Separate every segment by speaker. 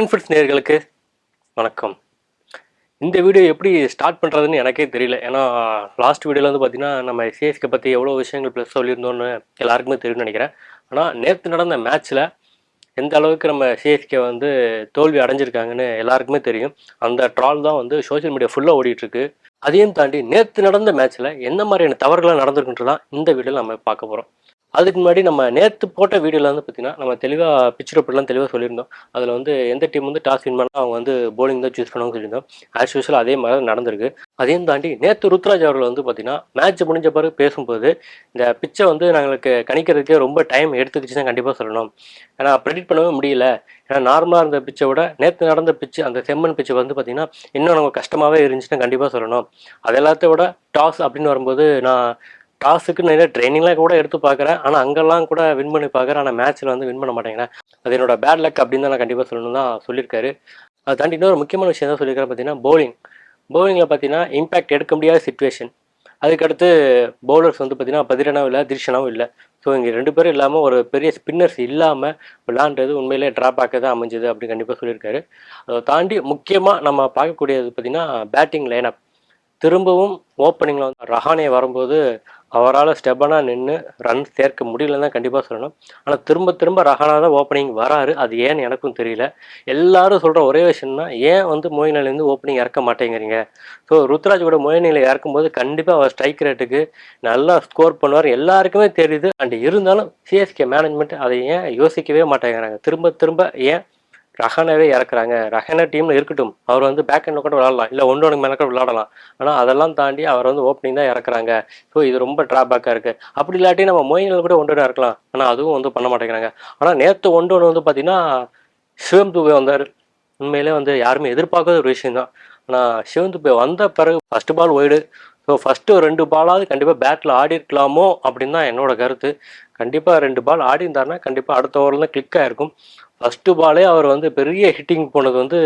Speaker 1: Friend fits நேர்களுக்கு வணக்கம். இந்த வீடியோ எப்படி ஸ்டார்ட் பண்ணுறதுன்னு எனக்கே தெரியல. ஏன்னா லாஸ்ட் வீடியோவில் வந்து பார்த்தீங்கன்னா நம்ம சிஎஸ்கே பற்றி எவ்வளோ விஷயங்கள் ப்ளஸ் சொல்லியிருந்தோன்னு எல்லாருக்குமே தெரியும்னு நினைக்கிறேன். ஆனால் நேற்று நடந்த மேட்ச்சில் எந்த அளவுக்கு நம்ம சிஎஸ்கே வந்து தோல்வி அடைஞ்சிருக்காங்கன்னு எல்லாருக்குமே தெரியும். அந்த ட்ரால் தான் வந்து சோஷியல் மீடியா ஃபுல்லாக ஓடிட்டுருக்கு. அதையும் தாண்டி நேற்று நடந்த மேட்ச்சில் எந்த மாதிரியான தவறுகள்லாம் நடந்திருக்குன்றது தான் இந்த வீடியோவில் நம்ம பார்க்க போகிறோம் அதுக்கு முன்னாடி நம்ம நேற்று போட்ட வீடியோவில் வந்து பார்த்தீங்கன்னா நம்ம தெளிவாக பிக்சர் அப்படிலாம் தெளிவாக சொல்லியிருந்தோம். அதில் வந்து எந்த டீம் வந்து டாஸ் வின் பண்ணால் அவங்க வந்து போலிங் தான் சூஸ் பண்ணுவாங்க சொல்லியிருந்தோம். ஆஸ் யூஸ்வல் அதே மாதிரி தான் நடந்திருக்கு. அதையும் தாண்டி நேற்று ருத்ராஜ் அவர்கள் வந்து பார்த்தீங்கன்னா மேட்ச் முடிஞ்ச பிறகு பேசும்போது இந்த பிச்சை வந்து நாங்களுக்கு கணிக்கிறதுக்கே ரொம்ப டைம் எடுத்துக்கிச்சுன்னா கண்டிப்பாக சொல்லணும். ஏன்னா ப்ரெடிக்ட் பண்ணவே முடியல. ஏன்னா நார்மலாக இருந்த பிச்சை விட நேற்று நடந்த பிச்சு அந்த செம்மண் பிச்சை வந்து பார்த்தீங்கன்னா இன்னும் நமக்கு கஷ்டமாகவே இருந்துச்சுன்னு கண்டிப்பாக சொல்லணும். அது எல்லாத்தையும் விட டாஸ் அப்படின்னு வரும்போது நான் டாஸுக்கு நிறைய ட்ரைனிங்லாம் கூட எடுத்து பார்க்குறேன். ஆனால் அங்கெல்லாம் கூட வின் பண்ணி பார்க்குறேன். ஆனால் மேட்ச்சில் வந்து வின் பண்ண மாட்டேங்கிறேன். அது என்னோட பேட் லக் அப்படின்னு தான் நான் கண்டிப்பாக சொல்லணும் தான் சொல்லியிருக்காரு. அதை தாண்டி இன்னொரு முக்கியமான விஷயம் தான் சொல்லியிருக்காரு பார்த்தீங்கன்னா பவுலிங் பவுலிங்கில் பார்த்தீங்கன்னா இம்பாக்ட் எடுக்க முடியாத சுச்சுவேஷன் அதுக்கடுத்து பவுலர்ஸ் வந்து பார்த்தீங்கன்னா பதிரனாவும் இல்லை திருஷனாவும் இல்லை. ஸோ இங்கே ரெண்டு பேரும் இல்லாமல் ஒரு பெரிய ஸ்பின்னர்ஸ் இல்லாமல் விளாண்டது உண்மையிலே ட்ராபேக்காக தான் அமைஞ்சது அப்படின்னு கண்டிப்பாக சொல்லியிருக்காரு. அதை தாண்டி முக்கியமாக நம்ம பார்க்கக்கூடியது பார்த்தீங்கன்னா பேட்டிங் லைனப் திரும்பவும் ஓப்பனிங்கில் வந்து ரஹானே வரும்போது அவரால் ஸ்டெப்பனாக நின்று ரன் சேர்க்க முடியலன்னு தான் கண்டிப்பாக சொல்லணும். ஆனால் திரும்ப திரும்ப ரஹானா தான் ஓப்பனிங் வராரு. அது ஏன்னு எனக்கும் தெரியல. எல்லாரும் சொல்கிற ஒரே விஷயம்னா ஏன் வந்து மோயினிலேருந்து ஓப்பனிங் இறக்க மாட்டேங்கிறீங்க? ஸோ ருத்ராஜ் கூட மோயின் இறக்கும்போது கண்டிப்பாக அவர் ஸ்ட்ரைக் ரேட்டுக்கு நல்லா ஸ்கோர் பண்ணுவார். எல்லாருக்குமே தெரியுது. அண்ட் இருந்தாலும் சிஎஸ்கே மேனேஜ்மெண்ட் அதை ஏன் யோசிக்கவே மாட்டேங்கிறாங்க. திரும்ப திரும்ப ஏன் ரஹானாவே இறக்குறாங்க. ரஹானா டீமில் இருக்கட்டும். அவர் வந்து பேக் எண்டில் கூட விளாடலாம் இல்லை ஒன்று ஒன்று மேலே கூட விளாடலாம் ஆனால் அதெல்லாம் தாண்டி அவர் வந்து ஓப்பனிங் தான் இறக்குறாங்க. ஸோ இது ரொம்ப ட்ராபேக்காக இருக்குது அப்படி இல்லாட்டி நம்ம மொயினில் கூட ஒன்று ஒன்று இறக்கலாம் ஆனால் அதுவும் வந்து பண்ண மாட்டேங்கிறாங்க. ஆனால் நேற்று ஒன்று ஒன்று வந்து பார்த்தீங்கன்னா சிவம் துபே வந்தார். உண்மையிலே வந்து யாருமே எதிர்பார்க்காத ஒரு விஷயம் தான். ஆனால் சிவம் துபே வந்த பிறகு first ball wide so first ரெண்டு பாலாவது கண்டிப்பாக பேட்டில் ஆடி இருக்கலாமோ அப்படின்னு தான் என்னோட கருத்து. கண்டிப்பாக ரெண்டு பால் ஆடி இருந்தாருன்னா கண்டிப்பாக அடுத்த ஓவரில் தான் கிளிக் ஆகிருக்கும் ஃபஸ்ட்டு பாலே அவர் வந்து பெரிய ஹிட்டிங் போனது வந்து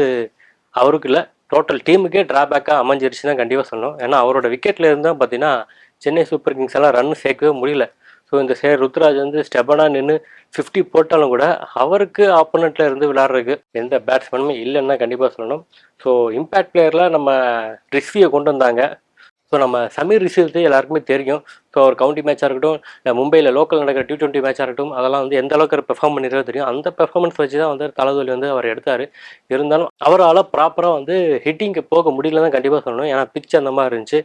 Speaker 1: அவருக்கு இல்லை. டோட்டல் டீமுக்கே ட்ராபேக்காக அமைஞ்சிருச்சு தான் கண்டிப்பாக சொல்லணும். ஏன்னா அவரோட விக்கெட்டில் இருந்தால் பார்த்தீங்கன்னா சென்னை சூப்பர் கிங்ஸ் எல்லாம் ரன் சேர்க்கவே முடியல. ஸோ இந்த சே ருத்ராஜ் வந்து ஸ்டெபனாக நின்று ஃபிஃப்டி போட்டாலும் கூட அவருக்கு ஆப்போனண்ட்டில் இருந்து விளாட்றதுக்கு எந்த பேட்ஸ்மேனுமே இல்லைன்னா கண்டிப்பாக சொல்லணும். ஸோ இம்பேக்ட் பிளேயரில் நம்ம ரிஸ்வியை கொண்டு வந்தாங்க. ஸோ நம்ம சமீர் ரிஷிவ் எல்லாருக்குமே தெரியும். இப்போ ஒரு கவுண்டி மேட்சாக இருக்கட்டும் இல்லை மும்பையில் லோக்கல் நடக்கிற டி டுவெண்ட்டி மேட்சாக இருக்கட்டும் அதெல்லாம் வந்து எந்த அளவுக்கு பெர்ஃபார்ம் பண்ணிடுறது தெரியும். அந்த பெர்ஃபார்மன்ஸ் வச்சு தான் வந்து தலைதொலி வந்து அவர் எடுத்தார். இருந்தாலும் அவரால் ப்ராப்பராக வந்து ஹிட்டிங்க்கு போக முடியல தான் கண்டிப்பாக சொல்லணும். ஏன்னா பிச் அந்த மாதிரி இருந்துச்சு.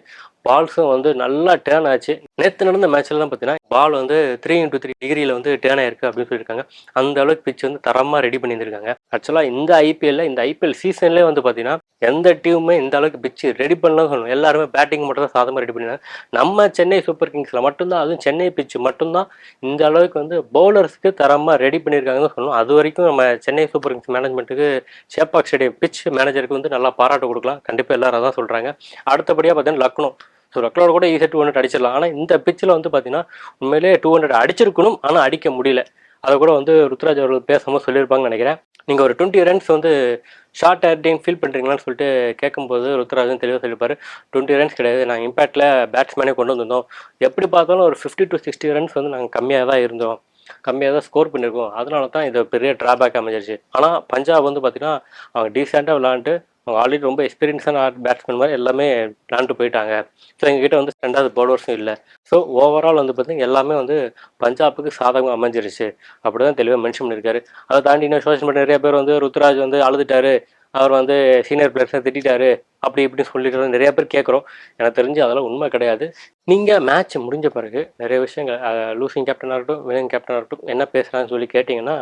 Speaker 1: பால்ஸும் வந்து நல்லா டேர்ன் ஆச்சு. நேற்று நடந்த மேட்ச்ல தான் பார்த்தீங்கன்னா பால் வந்து த்ரீ இன்டூ த்ரீ டிகிரியில் வந்து டேர்ன் ஆயிருக்கு அப்படின்னு சொல்லியிருக்காங்க. அந்த அளவுக்கு பிச் வந்து தரமாக ரெடி பண்ணியிருந்திருக்காங்க. ஆக்சுவலாக இந்த ஐபிஎல்ல இந்த ஐபிஎல் சீசன்லேயே வந்து பார்த்தீங்கன்னா எந்த டீமுமே இந்த அளவுக்கு பிச்சு ரெடி பண்ணலாம் சொல்லணும். எல்லாருமே பேட்டிங் மட்டும் தான் சாதமாக ரெடி பண்ணிருக்காங்க நம்ம சென்னை சூப்பர் கிங்ஸில் மட்டும்தான் அதுவும் சென்னை பிச்சு மட்டும்தான் இந்த அளவுக்கு வந்து பவுலர்ஸ்க்கு தரமாக ரெடி பண்ணியிருக்காங்கன்னு சொல்லணும். அது வரைக்கும் நம்ம சென்னை சூப்பர் கிங்ஸ் மேனேஜ்மெண்ட்டுக்கு சேப்பாக் ஸ்டேடியம் பிச் மேனேஜருக்கு வந்து நல்லா பாராட்டு கொடுக்கலாம். கண்டிப்பாக எல்லாரும் தான் சொல்கிறாங்க அடுத்தபடியாக பார்த்தீங்கன்னா லக்னோ. ஸோ லக்னோட கூட ஈஸியாக டூ ஹண்ட்ரட் அடிச்சிடலாம். ஆனால் இந்த பிச்சில் வந்து பார்த்தீங்கன்னா உண்மையிலேயே டூ ஹண்ட்ரட் அடிச்சிருக்கணும் ஆனால் அடிக்க முடியல. அதை கூட வந்து ருத்ராஜ் அவர்கள் பேசாமல் சொல்லியிருப்பாங்கன்னு நினைக்கிறேன். நீங்கள் ஒரு டுவெண்ட்டி ரன்ஸ் வந்து ஷார்ட் டைம் ஃபீல் பண்ணுறீங்களான்னு சொல்லிட்டு கேட்கும்போது ருத்ராஜன் தெளிவாக சொல்லிப்பார் டுவெண்ட்டி ரன்ஸ் கிடையாது. நாங்கள் இம்பேக்டில் பேட்ஸ்மேனே கொண்டு வந்திருந்தோம். எப்படி பார்த்தாலும் ஒரு ஃபிஃப்டி டு சிக்ஸ்டி ரன்ஸ் வந்து நாங்கள் கம்மியாக தான் இருந்தோம். கம்மியாக தான் ஸ்கோர் பண்ணியிருக்கோம். அதனால தான் இது பெரிய ட்ராபேக் அமைஞ்சிருச்சு. ஆனால் பஞ்சாப் வந்து பார்த்தீங்கன்னா அவங்க டீசெண்டாக விளாண்டு அவங்க ஆல்ரெடி ரொம்ப எக்ஸ்பீரியன்ஸான பேட்ஸ்மேன் மாதிரி எல்லாமே பிளான்ட்டு போயிட்டாங்க. ஸோ எங்ககிட்ட வந்து ரெண்டாவது பவுலர்ஸும் இல்லை. ஸோ ஓவரால் வந்து பார்த்தீங்கன்னா எல்லாமே வந்து பஞ்சாபுக்கு சாதகமாக அமைஞ்சிருச்சு. அப்படி தான் தெளிவாக மென்ஷன் பண்ணியிருக்காரு. அதை தாண்டி இன்னும் சோஷியல் மீடியா நிறைய பேர் வந்து ருத்ராஜ் வந்து அழுதுட்டாரு. அவர் வந்து சீனியர் பிளேயர்ஸை திட்டாரு அப்படி இப்படின்னு சொல்லிட்டு நிறைய பேர் கேட்குறோம். எனக்கு தெரிஞ்சு அதெல்லாம் உண்மை கிடையாது. நீங்கள் மேட்ச் முடிஞ்ச பிறகு நிறைய விஷயங்கள் லூசிங் கேப்டனாக இருக்கட்டும் வினிங் கேப்டனாக இருக்கட்டும் என்ன பேசுகிறான்னு சொல்லி கேட்டிங்கன்னா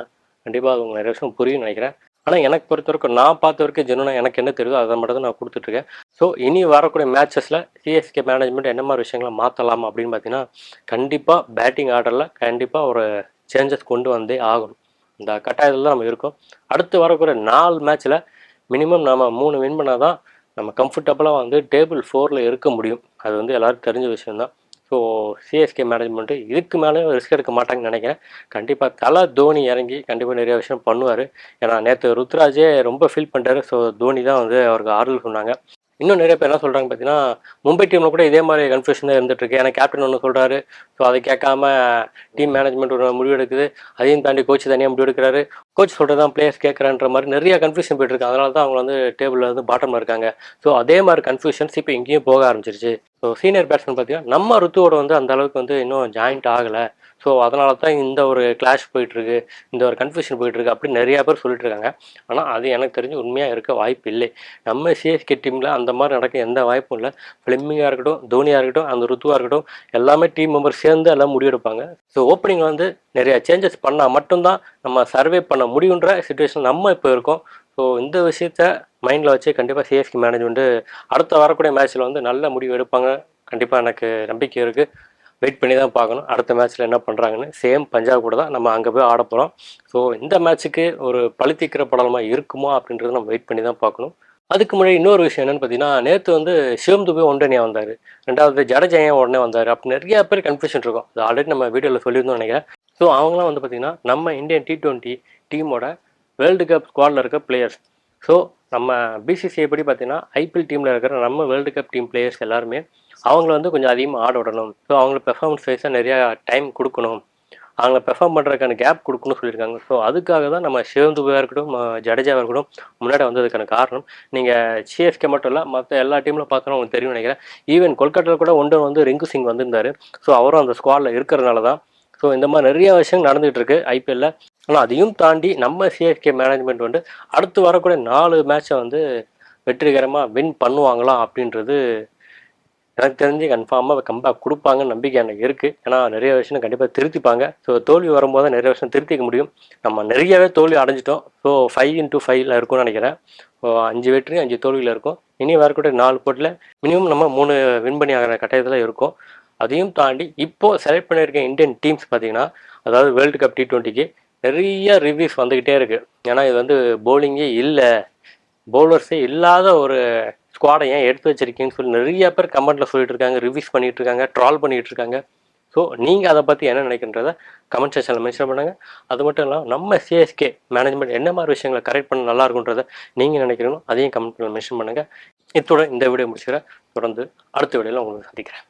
Speaker 1: கண்டிப்பாக அது உங்களுக்கு நிறைய விஷயம் புரியும் நினைக்கிறேன். ஆனால் எனக்கு பொறுத்த வரைக்கும் நான் பார்த்த வரைக்கும் ஜெனுனா எனக்கு என்ன தெரியுதோ அதை மட்டும் தான் நான் கொடுத்துட்ருக்கேன். ஸோ இனி வரக்கூடிய மேட்சஸில் சிஎஸ்கே மேனேஜ்மெண்ட் என்ன மாதிரி விஷயங்களை மாற்றலாம் அப்படின்னு பார்த்தீங்கன்னா கண்டிப்பாக பேட்டிங் ஆர்டரில் கண்டிப்பாக ஒரு சேஞ்சஸ் கொண்டு வந்தே ஆகணும். இந்த கட்டாயத்தில் தான் நம்ம இருக்கோம். அடுத்து வரக்கூடிய நாலு மேட்ச்சில் மினிமம் நம்ம மூணு வின் பண்ணால் தான் நம்ம கம்ஃபர்டபுளாக வந்து டேபிள் ஃபோரில் இருக்க முடியும். அது வந்து எல்லாருக்கும் தெரிஞ்ச விஷயம்தான். ஸோ சிஎஸ்கே மேனேஜ்மெண்ட்டு இதுக்கு மேலே ரிஸ்க் எடுக்க மாட்டாங்கன்னு நினைக்கிறேன். கண்டிப்பாக தலை தோனி இறங்கி கண்டிப்பாக நிறைய விஷயம் பண்ணுவார். ஏன்னா நேற்று ருத்ராஜே ரொம்ப ஃபீல் பண்ணிட்டாரு. ஸோ தோனி தான் வந்து அவருக்கு ஆறுதல் சொன்னாங்க. இன்னும் நிறைய பேர் என்ன சொல்கிறாங்க பார்த்தீங்கன்னா மும்பை டீமில் கூட இதே மாதிரி கன்ஃபியூஷன் தான் இருந்துட்டு இருக்கு. ஏன்னா கேப்டன் ஒன்று சொல்கிறாரு ஸோ அதை கேட்காம டீம் மேனேஜ்மெண்ட் ஒரு முடிவு எடுக்குது. அதையும் தாண்டி கோச் தனியாக முடிவு எடுக்கிறாரு. கோச் சொல்கிறது தான் பிளேயர்ஸ் கேட்குறான்ற மாதிரி நிறைய கன்ஃபியூஷன் போயிட்டு இருக்கு. அதனால தான் அவங்க வந்து டேபிளில் வந்து பாட்டமில் இருக்காங்க. ஸோ அதே மாதிரி கன்ஃபியூஷன்ஸ் இப்போ இங்கேயும் போக ஆரம்பிச்சிருச்சு. ஸோ சீனியர் பேட்ஸ்மேன் பார்த்தீங்கன்னா நம்ம ருத்துவோட வந்து அந்த அளவுக்கு வந்து இன்னும் ஜாயிண்ட் ஆகலை. ஸோ அதனால தான் இந்த ஒரு கிளாஷ் போயிட்டுருக்கு இந்த ஒரு கன்ஃபியூஷன் போயிட்டுருக்கு அப்படின்னு நிறையா பேர் சொல்லிட்டு இருக்காங்க ஆனால் அது எனக்கு தெரிஞ்சு உண்மையாக இருக்க வாய்ப்பு இல்லை. நம்ம சிஎஸ்கே டீமில் அந்த மாதிரி நடக்க எந்த வாய்ப்பும் இல்லை. ஃபிலிமிங்காக இருக்கட்டும் தோனியாக இருக்கட்டும் அந்த ருத்துவாக இருக்கட்டும் எல்லாமே டீம் மெம்பர் சேர்ந்து எல்லாம் முடிவெடுப்பாங்க. ஸோ ஓப்பனிங் வந்து நிறைய சேஞ்சஸ் பண்ணால் மட்டும்தான் நம்ம சர்வே பண்ண முடியுன்ற சுச்சுவேஷன் நம்ம இப்போ இருக்கோம். ஸோ இந்த விஷயத்த மைண்டில் வச்சு கண்டிப்பாக சிஎஸ்கே மேனேஜ்மெண்ட்டு அடுத்த வரக்கூடிய மேட்ச்சில் வந்து நல்ல முடிவு எடுப்பாங்க. கண்டிப்பாக எனக்கு நம்பிக்கை இருக்குது வெயிட் பண்ணி தான் பார்க்கணும். அடுத்த மேட்ச்சில் என்ன பண்ணுறாங்கன்னு சேம் பஞ்சாப் கூட தான் நம்ம அங்கே போய் ஆட போகிறோம் ஸோ இந்த மேட்ச்சுக்கு ஒரு பழுத்திக்கிற படலமாக இருக்குமா அப்படின்றத நம்ம வெயிட் பண்ணி தான் பார்க்கணும். அதுக்கு முன்னாடி இன்னொரு விஷயம் என்னன்னு பார்த்தீங்கன்னா நேற்று வந்து சிவம் துபே ஒன்றனியாக வந்தார். ரெண்டாவது ஜடஜயம் உடனே வந்தார். அப்படி நிறைய பேர் கன்ஃபியூஷன் இருக்கும். அது ஆல்ரெடி நம்ம வீடியோவில் சொல்லியிருந்தோம் நினைக்கிறேன். ஸோ அவங்களாம் வந்து பார்த்திங்கன்னா நம்ம இந்தியன் டி டுவெண்ட்டி டீமோட வேர்ல்டு கப் ஸ்குவாடில் இருக்க பிளேயர்ஸ் ஸோ நம்ம பிசிசிஐ படி பார்த்தீங்கன்னா ஐபிஎல் டீமில் இருக்கிற நம்ம வேர்ல்டு கப் டீம் பிளேயர்ஸ் எல்லாருமே அவங்கள வந்து கொஞ்சம் அதிகமாக ஆட விடணும். ஸோ அவங்களுக்கு பெர்ஃபார்மன்ஸ் வைஸாக நிறையா டைம் கொடுக்கணும். அவங்கள பெர்ஃபார்ம் பண்ணுறதுக்கான கேப் கொடுக்கணும்னு சொல்லியிருக்காங்க. ஸோ அதுக்காக தான் நம்ம சிவந்துபாக இருக்கட்டும் ஜடேஜாவாக இருக்கட்டும் முன்னாடி வந்ததுக்கான காரணம். நீங்கள் சிஎஸ்கே மட்டும் இல்லை மற்ற எல்லா டீமில் பார்க்கணும் உங்களுக்கு தெரியும் நினைக்கிறேன். ஈவன் கொல்கட்டாவில் கூட ஒன்று வந்து ரிங்கு சிங் வந்திருந்தார். ஸோ அவரும் அந்த ஸ்குவாடில் இருக்கிறதுனால தான் ஸோ இந்த மாதிரி நிறைய விஷயங்கள் நடந்துகிட்டு இருக்கு ஐபிஎல்ல ஆனால் அதையும் தாண்டி நம்ம சிஎஸ்கே மேனேஜ்மெண்ட் வந்து அடுத்து வரக்கூடிய நாலு மேட்சை வந்து வெற்றிகரமாக வின் பண்ணுவாங்களா அப்படின்றது எனக்கு தெரிஞ்சு கன்ஃபார்மாக கம்பேக் கொடுப்பாங்கன்னு நம்பிக்கை எனக்கு இருக்குது ஏன்னா நிறைய விஷயம் கண்டிப்பாக திருத்திப்பாங்க. ஸோ தோல்வி வரும்போது தான் நிறைய விஷயம் திருத்திக்க முடியும். நம்ம நிறையவே தோல்வி அடைஞ்சிட்டோம். ஸோ ஃபைவ் இன்ட்டு ஃபைவ்ல இருக்கும்னு நினைக்கிறேன். ஸோ அஞ்சு வெற்றி அஞ்சு தோல்வியில் இருக்கும். இனி வரக்கூடிய நாலு போட்டில் மினிமம் நம்ம மூணு வின் பண்ணி ஆகிற கட்டாயத்தில் இருக்கும். அதையும் தாண்டி இப்போது செலக்ட் பண்ணியிருக்க இந்தியன் டீம்ஸ் பார்த்தீங்கன்னா அதாவது வேர்ல்டு கப் டி டுவெண்ட்டிக்கு நிறைய ரிவ்யூஸ் வந்துக்கிட்டே இருக்குது ஏன்னா இது வந்து போலிங்கே இல்லை. பவுலர்ஸே இல்லாத ஒரு ஸ்குவாடை ஏன் எடுத்து வச்சிருக்கீங்கன்னு சொல்லி நிறைய பேர் கமெண்ட்டில் சொல்லிட்டு இருக்காங்க ரிவ்யூஸ் பண்ணிட்டு இருக்காங்க ட்ரால் பண்ணிட்டு இருக்காங்க ஸோ நீங்கள் அதை பற்றி என்ன நினைக்கின்றத கமெண்ட் செக்ஷனில் மென்ஷன் பண்ணுங்கள் அது மட்டும் இல்லாமல் நம்ம சிஎஸ்கே மேனேஜ்மெண்ட் என்ன மாதிரி விஷயங்களை கரெக்ட் பண்ண நல்லா இருக்குன்றத நீங்கள் நினைக்கிறீங்களோ அதையும் கமெண்ட் மென்ஷன் பண்ணுங்கள் இத்துடன் இந்த வீடியோ முடிச்சுக்கிறேன். தொடர்ந்து அடுத்த வீடியோவில் உங்களுக்கு சந்திக்கிறேன்.